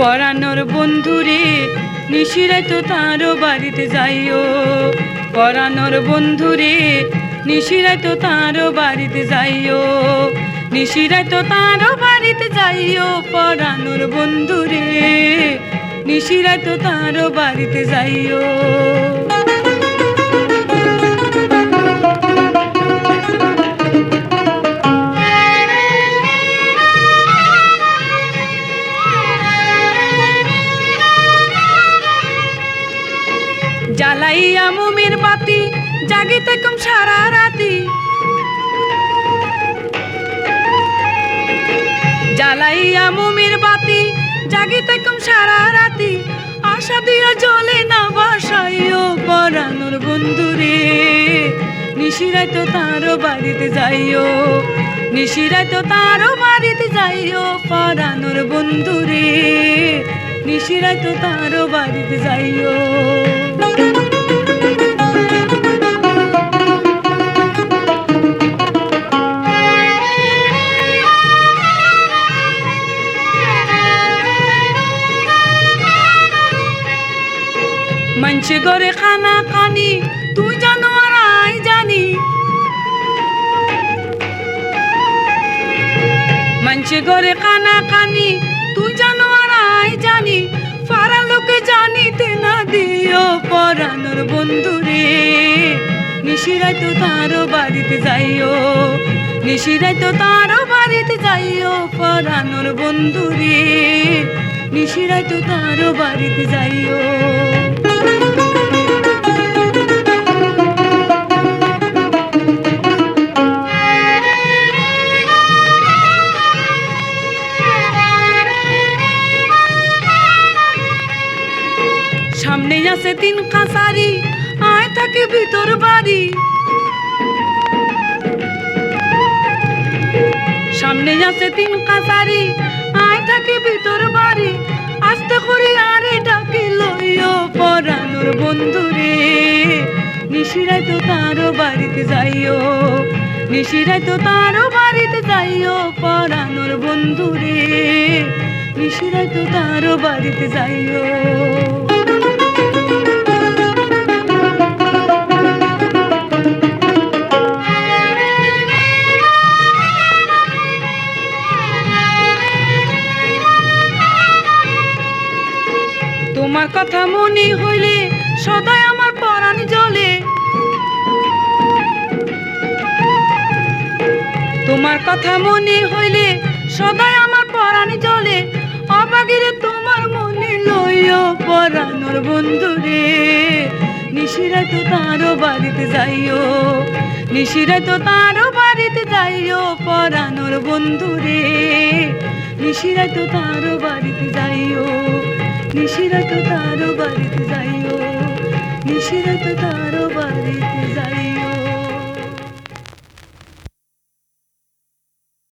পরানোর বন্ধুরে নিশিরে তো তারও বাড়িতে যাইও। পরানোর বন্ধুরে নিশিরে তো তারও বাড়িতে যাইও। নিশিরে তো তারও বাড়িতে যাইও, পরানোর বন্ধুরে নিশিরে তো তারও বাড়িতে যাইও। জ্বালাইয়া মুমির বাতি জাগিতে কম সারা রাতি। জ্বালাইয়া মুমির বাতি জাগিতে কম সারা রাতি। আশা দিয়া জ্বলে না বাসাইও পরানোর বন্ধুরে নিশিরাই তো তারও বাড়িতে যাইও নিশিরাই তো তারও বাড়িতে যাইও পরানোর বন্ধুরে নিশিরাই তো তারও বাড়িতে যাইও। মঞ্চে গড়ে খানা খানি, তুই জানো আর আই জানি। মঞ্চে গড়ে খানা খানি, তুই জানো আর আই জানি। পাড়া লোকে জানিতে না দিও পরানোর বন্ধুরে নিশিরাই তো তারও বাড়িতে যাইও নিশিরাই তো তারও বাড়িতে যাইও পরানোর বন্ধুরে নিশিরাই তো তারও বাড়িতে যাইও। সামনে আছে তিন কাছারি, আয় থাকে ভিতর বাড়ি। সামনে আছে তিন কাছারি, আয় থাকে ভিতর বাড়ি। আস্তে করে আরে ডাকি লইও পরানোর বন্ধুরে নিশিরাই তো তারও বাড়িতে যাইও নিশিরাই তো তারও বাড়িতে যাইও পরানোর বন্ধুরে নিশিরাই তো তারও বাড়িতে যাইও। তোমার কথা মনে হইলে সদাই আমার পরাণ জ্বলে। তোমার কথা মনে হইলে সদাই আমার পরাণ জ্বলে। অবাগিরে তোমার মনে লইও পরানোর বন্ধুরে নিশিরাই তো তারও বাড়িতে যাইও নিশিরাই তো তারও বাড়িতে যাইও পরানোর বন্ধুরে নিশিরাই তো তারও বাড়িতে যাইও। নিশিরাই তো তারও বাড়িতে যাইও। নিশিরাই তো তার